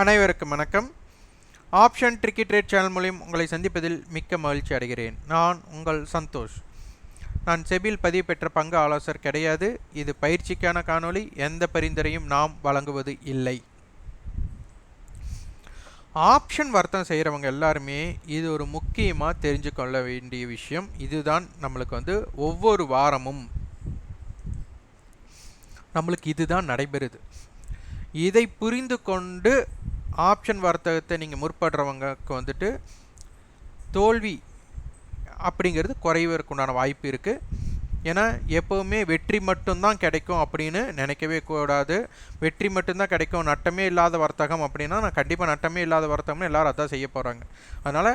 அனைவருக்கும் வணக்கம். Option tricky trade channel மூலியம் உங்களை சந்திப்பதில் மிக்க மகிழ்ச்சி அடைகிறேன். நான் உங்கள் சந்தோஷ். நான் செபில் பதிவு பெற்ற பங்கு ஆலோசர் கிடையாது. இது பயிற்சிக்கான காணொளி. எந்த பரிந்துரையும் நாம் வழங்குவது இல்லை. ஆப்ஷன் வர்த்தகம் செய்கிறவங்க எல்லாருமே இது ஒரு முக்கியமாக தெரிஞ்சு கொள்ள வேண்டிய விஷயம். இதுதான் நம்மளுக்கு வந்து ஒவ்வொரு வாரமும் நம்மளுக்கு இதுதான் நடைபெறுது. இதை புரிந்து கொண்டு ஆப்ஷன் வர்த்தகத்தை நீங்கள் முற்படுறவங்களுக்கு வந்துட்டு தோல்வி அப்படிங்கிறது குறைவதற்குண்டான வாய்ப்பு இருக்குது ஏன்னா எப்போவுமே வெற்றி மட்டும்தான் கிடைக்கும் அப்படின்னு நினைக்கவே கூடாது. வெற்றி மட்டும்தான் கிடைக்கும். நட்டமே இல்லாத வர்த்தகம் அப்படின்னா நான் கண்டிப்பாக நட்டமே இல்லாத வர்த்தகம்னு எல்லோரும் அதான் செய்ய போகிறாங்க அதனால்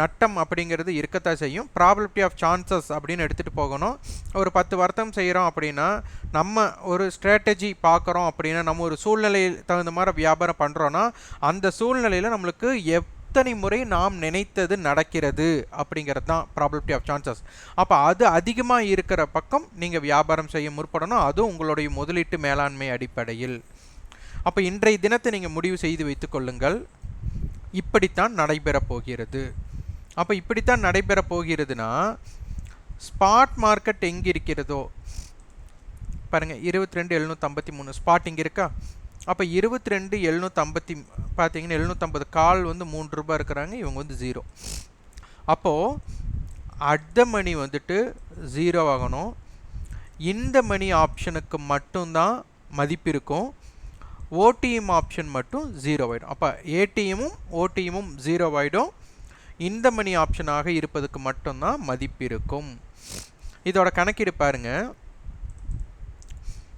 நட்டம் அப்படிங்கிறது இருக்கத்தான் செய்யும். ப்ராபபிலிட்டி ஆஃப் சான்சஸ் அப்படின்னு எடுத்துகிட்டு போகணும். ஒரு பத்து வருத்தம் செய்கிறோம் அப்படின்னா நம்ம ஒரு ஸ்ட்ராட்டஜி பார்க்குறோம் அப்படின்னா நம்ம ஒரு சூழ்நிலையில் தகுந்த மாதிரி வியாபாரம் பண்ணுறோன்னா அந்த சூழ்நிலையில் நம்மளுக்கு எத்தனை முறை நாம் நினைத்தது நடக்கிறது அப்படிங்கிறது தான் ப்ராபபிலிட்டி ஆஃப் சான்சஸ் அப்போ அது அதிகமாக இருக்கிற பக்கம் நீங்கள் வியாபாரம் செய்ய முற்படணும். அதுவும் உங்களுடைய முதலீட்டு மேலாண்மை அடிப்படையில். அப்போ இன்றைய தினத்தை நீங்கள் முடிவு செய்து வைத்துக்கொள்ளுங்கள் இப்படித்தான் நடைபெறப் போகிறது. அப்போ இப்படித்தான் நடைபெற போகிறதுனா ஸ்பாட் மார்க்கெட் எங்கே இருக்கிறதோ பாருங்கள் இருபத்தி ரெண்டு எழுநூற்றம்பத்தி மூணு ஸ்பாட் இங்கே இருக்கா அப்போ இருபத்தி ரெண்டு எழுநூற்றம்பத்தி பார்த்தீங்கன்னா எழுநூற்றம்பது கால் வந்து மூன்று ரூபாய் இருக்கிறாங்க இவங்க வந்து ஜீரோ அப்போது அடுத்த மணி வந்துட்டு ஜீரோ ஆகணும் இந்த மணி ஆப்ஷனுக்கு மட்டும்தான் மதிப்பு இருக்கும். ஓடிஎம் ஆப்ஷன் மட்டும் ஜீரோ ஆகிடும் அப்போ ஏடிஎம்மும் ஓடிஎம்மும் ஜீரோ ஆகிடும் இந்த மணி ஆப்ஷனாக இருப்பதுக்கு மட்டும்தான் மதிப்பு இருக்கும் இதோட கணக்கீடு பாருங்க.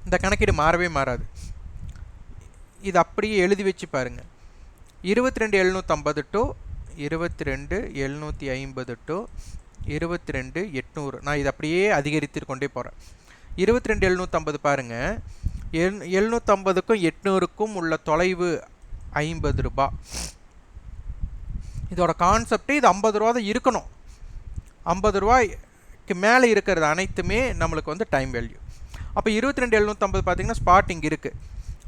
இந்த கணக்கீடு மாறவே மாறாது. இது அப்படியே எழுதி வச்சு பாருங்க. இருபத்தி ரெண்டு எழுநூற்றம்பது டு இருபத்தி ரெண்டு எழுநூற்றி ஐம்பது டு இருபத்தி ரெண்டு எட்நூறு. நான் இது அப்படியே அதிகரித்து கொண்டே போகிறேன் இருபத்தி ரெண்டு எழுநூற்றம்பது பாருங்கள் எல் எழுநூற்றம்பதுக்கும் எட்நூறுக்கும் உள்ள தொலைவு ஐம்பது ரூபாய் இதோட கான்செப்டே இது ஐம்பது ரூபா தான் இருக்கணும். ஐம்பது ரூபாய்க்கு மேலே இருக்கிறது அனைத்துமே நம்மளுக்கு வந்து டைம் வேல்யூ அப்போ இருபத்தி ரெண்டு எழுநூற்றம்பது பார்த்தீங்கன்னா ஸ்பாட் இங்கே இருக்குது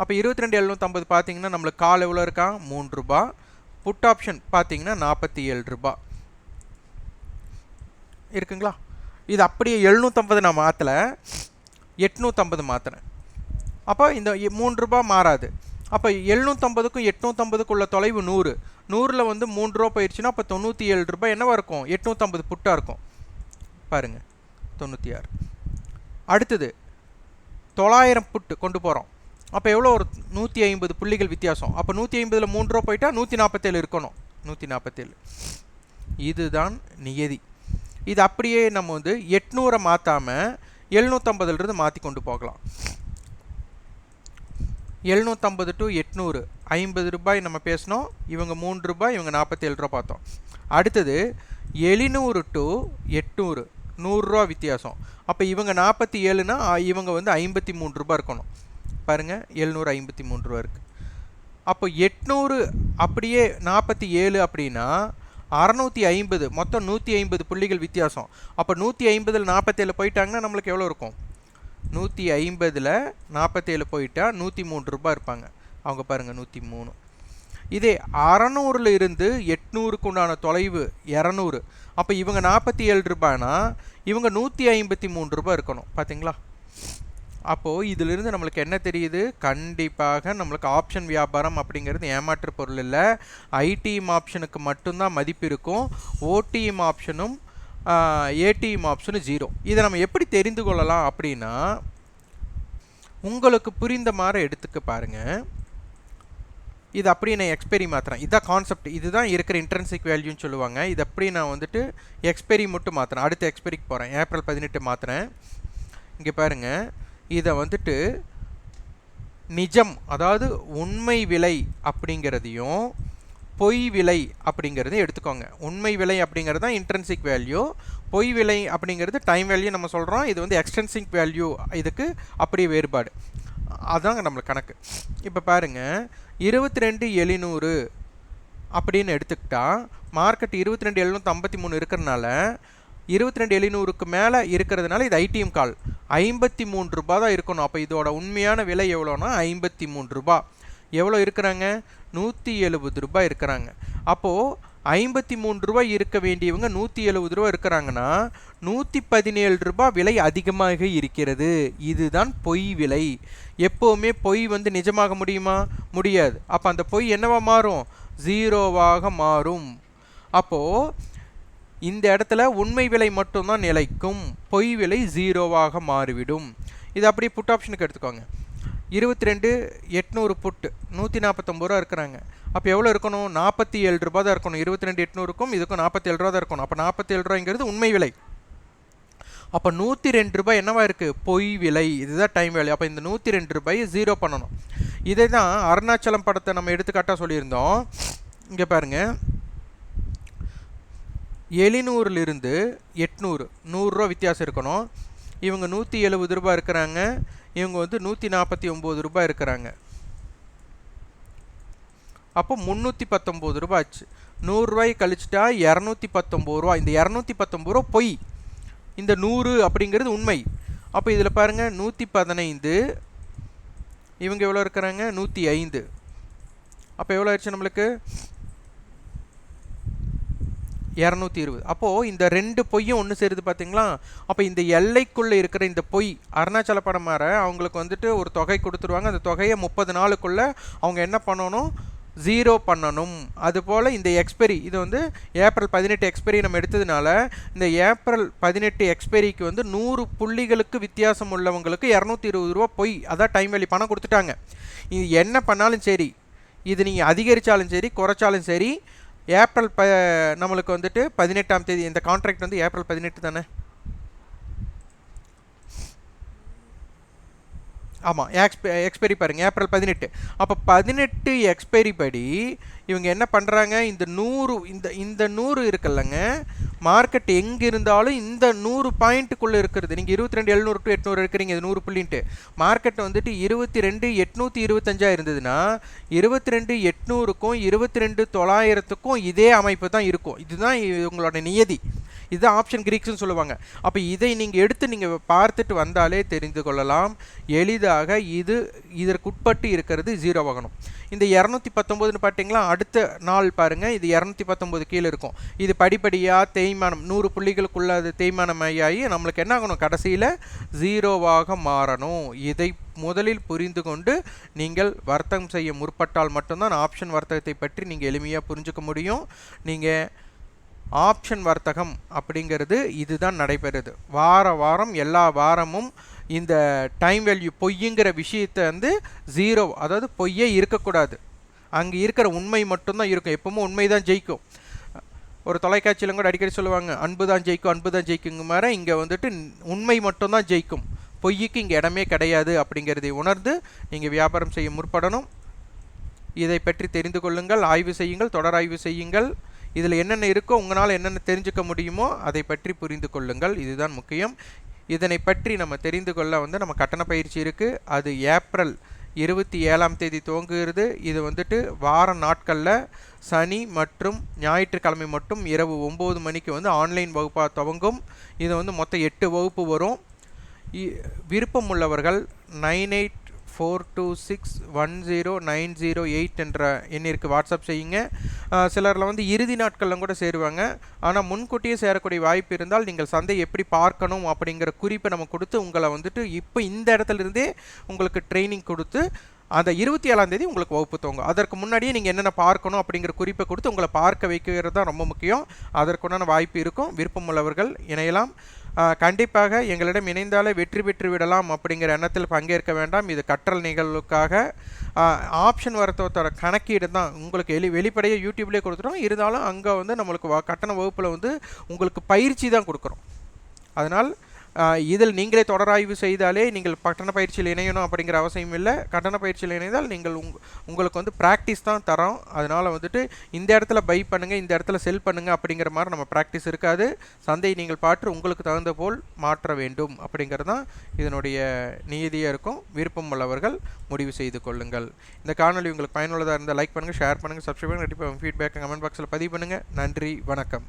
அப்போ இருபத்தி ரெண்டு எழுநூற்றம்பது பார்த்திங்கன்னா நம்மளுக்கு கால் எவ்வளோ இருக்கா? மூணு ரூபா. புட் ஆப்ஷன் பார்த்திங்கன்னா நாற்பத்தி ஏழு ரூபா. இருக்குங்களா? இது அப்படியே எழுநூற்றம்பது நான் மாற்றலை எட்நூற்றம்பது மாற்றினேன் அப்போ இந்த மூணு ரூபா மாறாது. அப்போ எழுநூற்றம்பதுக்கும் எட்நூற்றம்பதுக்குள்ள தொலைவு நூறு. நூறில் வந்து மூன்று ரூபா போயிடுச்சுன்னா அப்போ தொண்ணூற்றி ஏழு ரூபாய் என்னவா இருக்கும்? எட்நூற்றம்பது புட்டாக இருக்கும். பாருங்கள் தொண்ணூற்றி ஆறு அடுத்தது தொள்ளாயிரம் புட்டு கொண்டு போகிறோம் அப்போ எவ்வளோ ஒரு நூற்றி ஐம்பது புள்ளிகள் வித்தியாசம். அப்போ நூற்றி ஐம்பதில் மூணு ரூபா போயிட்டால் நூற்றி நாற்பத்தேழு இருக்கணும். நூற்றி நாற்பத்தேழு. இதுதான் நியதி. இது அப்படியே நம்ம வந்து எட்நூறை மாற்றாமல் எழுநூற்றம்பதுலேருந்து மாற்றி கொண்டு போகலாம். எழுநூற்றம்பது டு எட்நூறு. ஐம்பது ரூபாய் நம்ம பேசினோம். இவங்க மூன்று ரூபாய் இவங்க நாற்பத்தேழு ரூபா பார்த்தோம். அடுத்தது எழுநூறு டு எட்நூறு. நூறுரூவா வித்தியாசம். அப்போ இவங்க நாற்பத்தி ஏழுனா இவங்க வந்து ஐம்பத்தி மூணு ரூபா இருக்கணும். பாருங்கள் எழுநூறு ஐம்பத்தி மூணு ரூபா இருக்குது அப்போ எட்நூறு அப்படியே நாற்பத்தி ஏழு அப்படின்னா அறநூற்றி ஐம்பது. மொத்தம் நூற்றி ஐம்பது புள்ளிகள் வித்தியாசம். அப்போ நூற்றி ஐம்பதில் நாற்பத்தேழு போயிட்டாங்கன்னா நம்மளுக்கு எவ்வளோ இருக்கும்? நூற்றி ஐம்பதில் நாற்பத்தேழு போயிட்டா நூற்றி மூணு ரூபாய் இருப்பாங்க. அவங்க பாருங்கள் நூற்றி மூணு. இதே அறநூறில் இருந்து எட்நூறுக்கு உண்டான தொலைவு இரநூறு. அப்போ இவங்க நாற்பத்தி ஏழு ரூபாய்னா இவங்க நூற்றி ஐம்பத்தி மூணு ரூபாய் இருக்கணும். பார்த்தீங்களா அப்போது இதிலிருந்து நம்மளுக்கு என்ன தெரியுது? கண்டிப்பாக நம்மளுக்கு ஆப்ஷன் வியாபாரம் அப்படிங்கிறது ஏமாற்று பொருள் இல்லை. ஐடிஎம் ஆப்ஷனுக்கு மட்டும்தான் மதிப்பு இருக்கும். ஓடிஎம் ஆப்ஷனும் ஏடிஎம் ஆப்ஷனு ஜீரோ இதை நம்ம எப்படி தெரிந்து கொள்ளலாம் அப்படின்னா உங்களுக்கு புரிந்த மாதிரி எடுத்துக்க பாருங்கள் இது அப்படி நான் எக்ஸ்பெரி மாற்றுறேன் இதுதான் கான்செப்ட் இதுதான் இருக்கிற இன்ட்ரென்சிக் வேல்யூன்னு சொல்லுவாங்க. இது அப்படி நான் வந்துட்டு எக்ஸ்பெரி மட்டும் மாற்றுறேன் அடுத்த எக்ஸ்பெரிக்கு போகிறேன் ஏப்ரல் பதினெட்டு மாற்றுறேன் இங்கே பாருங்கள் இதை வந்துட்டு நிஜம் அதாவது உண்மை விலை அப்படிங்கிறதையும் பொய் விலை அப்படிங்கிறத எடுத்துக்கோங்க. உண்மை விலை அப்படிங்கிறது தான் இன்ட்ரென்சிக் வேல்யூ பொய் விலை அப்படிங்கிறது டைம் வேல்யூ நம்ம சொல்கிறோம் இது வந்து எக்ஸ்டென்சிக் வேல்யூ இதுக்கு அப்படியே வேறுபாடு. அதுதாங்க நம்மளுக்கு கணக்கு. இப்போ பாருங்கள் இருபத்தி ரெண்டு எழுநூறு அப்படின்னு எடுத்துக்கிட்டால் மார்க்கெட் இருபத்தி ரெண்டு எழுநூற்றி ஐம்பத்தி மூணு இருக்கிறனால இருபத்தி ரெண்டு எழுநூறுக்கு மேலே இருக்கிறதுனால இது ஐடிஎம் கால் ஐம்பத்தி மூணு ரூபா தான் இருக்கணும். அப்போ இதோட உண்மையான விலை எவ்வளோனா ஐம்பத்தி மூணு ரூபா எவ்வளோ இருக்கிறாங்க? நூற்றி எழுபது ரூபாய் இருக்கிறாங்க. அப்போது ஐம்பத்தி மூணு ரூபாய் இருக்க வேண்டியவங்க நூற்றி எழுபது ரூபாய் இருக்கிறாங்கன்னா நூற்றி பதினேழு ரூபாய் விலை அதிகமாக இருக்கிறது. இதுதான் பொய் விலை. எப்போவுமே பொய் வந்து நிஜமாக முடியுமா? முடியாது. அப்போ அந்த பொய் என்னவா மாறும்? ஜீரோவாக மாறும். அப்போது இந்த இடத்துல உண்மை விலை மட்டும்தான் நிலைக்கும். பொய் விலை ஜீரோவாக மாறிவிடும். இது அப்படியே புட் ஆப்ஷனுக்கு எடுத்துக்கோங்க. இருபத்தி ரெண்டு எட்நூறு புட்டு. நூற்றி நாற்பத்தொம்பது ரூபா இருக்கிறாங்க. அப்போ எவ்வளோ இருக்கணும்? நாற்பத்தி ஏழு ரூபா தான் இருக்கணும். இருபத்தி ரெண்டு எட்நூறுக்கும் இதுக்கும் நாற்பத்தி ஏழு ரூபா தான் இருக்கணும். அப்போ நாற்பத்தி ஏழு ரூபாய்ங்கிறது உண்மை விலை. அப்போ நூற்றி ரெண்டு ரூபாய் என்னவா இருக்குது பொய் விலை. இதுதான் டைம் வேலை அப்போ இந்த நூற்றி ரெண்டு ரூபாயை ஜீரோ பண்ணணும். இதே தான் அருணாச்சலம் படத்தை நம்ம எடுத்துக்காட்டாக சொல்லியிருந்தோம். இங்கே பாருங்கள் எழுநூறுலேருந்து எட்நூறு. நூறுரூவா வித்தியாசம் இருக்கணும். இவங்க நூற்றி எழுபது ரூபாய் இருக்கிறாங்க. இவங்க வந்து நூற்றி நாற்பத்தி ஒம்பது ரூபாய் இருக்கிறாங்க. அப்போ முந்நூற்றி பத்தொம்போது ரூபாய் ஆச்சு. நூறுரூவாய் கழிச்சிட்டா இரநூத்தி பத்தொம்போது ரூபா இந்த இரநூத்தி பத்தொம்பது ரூபா பொய். இந்த நூறு அப்படிங்கிறது உண்மை. அப்போ இதில் பாருங்கள் நூற்றி பதினைந்து இவங்க எவ்வளோ இருக்கிறாங்க? நூற்றி ஐந்து. அப்போ எவ்வளோ ஆயிடுச்சு நம்மளுக்கு? இரநூத்தி இருபது. அப்போது இந்த ரெண்டு பொய்யும் ஒன்று சேருது பார்த்தீங்களா அப்போ இந்த எல்லைக்குள்ளே இருக்கிற இந்த பொய் அருணாச்சல படம் மாற அவங்களுக்கு வந்துட்டு ஒரு தொகை கொடுத்துருவாங்க. அந்த தொகையை முப்பது நாளுக்குள்ளே அவங்க என்ன பண்ணணும்? ஜீரோ பண்ணணும். அதுபோல் இந்த எக்ஸ்பெரி இது வந்து ஏப்ரல் பதினெட்டு எக்ஸ்பெரி நம்ம எடுத்ததுனால இந்த ஏப்ரல் பதினெட்டு எக்ஸ்பெரிக்கு வந்து நூறு புள்ளிகளுக்கு வித்தியாசம் உள்ளவங்களுக்கு இரநூத்தி இருபது ரூபா பொய். அதான் டைம் வேலி பணம் கொடுத்துட்டாங்க. இது என்ன பண்ணாலும் சரி இது நீங்கள் அதிகரித்தாலும் சரி குறைச்சாலும் சரி ஏப்ரல் ப நம்மளுக்கு வந்துட்டு பதினெட்டாம் தேதி இந்த கான்ட்ராக்ட் வந்து ஏப்ரல் பதினெட்டு தானே? ஆமாம் எக்ஸ்பெ எக்ஸ்பைரி பாருங்கள் ஏப்ரல் பதினெட்டு. அப்போ பதினெட்டு எக்ஸ்பைரி படி இவங்க என்ன பண்ணுறாங்க இந்த நூறு இந்த இந்த நூறு இருக்குல்லங்க மார்க்கெட் எங்கே இருந்தாலும் இந்த நூறு பாயிண்ட்டுக்குள்ளே இருக்கிறது. நீங்கள் இருபத்தி ரெண்டு எழுநூறு டு எட்நூறு இருக்கிறீங்க இது நூறு புள்ளின்ட்டு. மார்க்கெட் வந்துட்டு இருபத்தி ரெண்டு எட்நூற்றி இருபத்தஞ்சா இருந்ததுன்னா இருபத்தி ரெண்டு எட்நூறுக்கும் இருபத்தி ரெண்டு தொள்ளாயிரத்துக்கும் இதே அமைப்பு தான் இருக்கும். இதுதான் உங்களோட நியதி. இதுதான் ஆப்ஷன் கிரீக்ஸ்னு சொல்லுவாங்க. அப்போ இதை நீங்கள் எடுத்து நீங்கள் பார்த்துட்டு வந்தாலே தெரிந்து கொள்ளலாம். எளிதாக இது இதற்குட்பட்டு இருக்கிறது ஜீரோ ஆகணும் இந்த இரநூத்தி பத்தொம்போதுன்னு பார்த்தீங்களா அடுத்த நாள் பாருங்கள் இது இரநூத்தி பத்தொம்போது கீழே இருக்கும். இது படிப்படியாக தேய்மானம் நூறு புள்ளிகளுக்குள்ள அது தேய்மானம் ஆகி நம்மளுக்கு என்ன ஆகணும்? கடைசியில் ஜீரோவாக மாறணும். இதை முதலில் புரிந்து கொண்டு நீங்கள் வர்த்தகம் செய்ய முற்பட்டால் மட்டும்தான் ஆப்ஷன் வர்த்தகத்தை பற்றி நீங்கள் எளிமையாக புரிஞ்சுக்க முடியும். நீங்கள் ஆப்ஷன் வர்த்தகம் அப்படிங்கிறது இதுதான் நடைபெறுது. வார வாரம் எல்லா வாரமும் இந்த டைம் வேல்யூ பொய்யுங்கிற விஷயத்தை வந்து ஜீரோ அதாவது பொய்யே இருக்கக்கூடாது. அங்கே இருக்கிற உண்மை மட்டும்தான் இருக்கும். எப்பவுமே உண்மை தான் ஜெயிக்கும். ஒரு தொலைக்காட்சியிலும் கூட அடிக்கடி சொல்லுவாங்க அன்பு தான் ஜெயிக்கும் அன்பு தான் ஜெயிக்குங்க மாதிரி இங்கே வந்துட்டு உண்மை மட்டும்தான் ஜெயிக்கும். பொய்யுக்கு இங்கே இடமே கிடையாது அப்படிங்கிறதை உணர்ந்து நீங்கள் வியாபாரம் செய்ய முற்படணும். இதை பற்றி தெரிந்து கொள்ளுங்கள் ஆய்வு செய்யுங்கள் தொடர் ஆய்வு செய்யுங்கள். இதில் என்னென்ன இருக்கோ உங்களால் என்னென்ன தெரிஞ்சுக்க முடியுமோ அதை பற்றி புரிந்து கொள்ளுங்கள். இதுதான் முக்கியம். இதனை பற்றி நம்ம தெரிந்து கொள்ள வந்து நம்ம கட்டண பயிற்சி இருக்குது அது ஏப்ரல் இருபத்தி ஏழாம் தேதி துவங்குகிறது. இது வந்துட்டு வார நாட்களில் சனி மற்றும் ஞாயிற்றுக்கிழமை மட்டும் இரவு ஒம்பது மணிக்கு வந்து ஆன்லைன் வகுப்பாக துவங்கும். இது வந்து மொத்தம் எட்டு வகுப்பு வரும். விருப்பம் உள்ளவர்கள் nine eight four two six one zero nine zero eight என்ற எண்ணிற்கு வாட்ஸ்அப் செய்யுங்க. சிலரில் வந்து இறுதி நாட்களில் கூட சேருவாங்க. ஆனால் முன்கூட்டியே சேரக்கூடிய வாய்ப்பு இருந்தால் நீங்கள் சந்தை எப்படி பார்க்கணும் அப்படிங்கிற குறிப்பை நம்ம கொடுத்து உங்களை வந்துட்டு இப்போ இந்த இடத்துல இருந்தே உங்களுக்கு ட்ரைனிங் கொடுத்து அந்த இருபத்தி ஏழாம் தேதி உங்களுக்கு வகுப்பு தோங்க அதற்கு முன்னாடியே நீங்கள் என்னென்ன பார்க்கணும் அப்படிங்கிற குறிப்பை கொடுத்து உங்களை பார்க்க வைக்கிறது தான் ரொம்ப முக்கியம். அதற்குண்டான வாய்ப்பு இருக்கும். விருப்பம் உள்ளவர்கள் இணையலாம். கண்டிப்பாக எங்களிடம் இணைந்தாலே வெற்றி பெற்று விடலாம் அப்படிங்கிற எண்ணத்தில் பங்கேற்க வேண்டாம். இது கற்றல் நிகழ்வுக்காக. ஆப்ஷன் வரத்தோட கணக்கீடு தான் உங்களுக்கு எளி வெளிப்படையாக யூடியூப்லேயே கொடுத்துட்டோம் இருந்தாலும் அங்கே வந்து நம்மளுக்கு கட்டண வகுப்பில் வந்து உங்களுக்கு பயிற்சி தான் கொடுக்குறோம். அதனால் இதில் நீங்களே தொடராய்வு செய்தாலே நீங்கள் கட்டண பயிற்சியில் இணையணும் அப்படிங்கிற அவசியம் இல்லை. கட்டண பயிற்சியில் இணைந்தால் நீங்கள் உங் உங்களுக்கு வந்து ப்ராக்டிஸ் தான் தரோம். அதனால் வந்துட்டு இந்த இடத்துல பை பண்ணுங்கள் இந்த இடத்துல செல் பண்ணுங்கள் அப்படிங்கிற மாதிரி நம்ம ப்ராக்டிஸ் இருக்காது. சந்தையை நீங்கள் பாற்று உங்களுக்கு தகுந்த போல் மாற்ற வேண்டும் அப்படிங்கிறது தான் இதனுடைய நீதியாக இருக்கும். விருப்பம் உள்ளவர்கள் முடிவு செய்து கொள்ளுங்கள். இந்த காணொலி உங்களுக்கு பயனுள்ளதாக இருந்தால் லைக் பண்ணுங்கள் ஷேர் பண்ணுங்கள் சப்ஸ்கிரைப் பண்ணுங்கள் கண்டிப்பாக ஃபீட்பேக் கமெண்ட் பாக்ஸில் பதிவு பண்ணுங்கள் நன்றி வணக்கம்.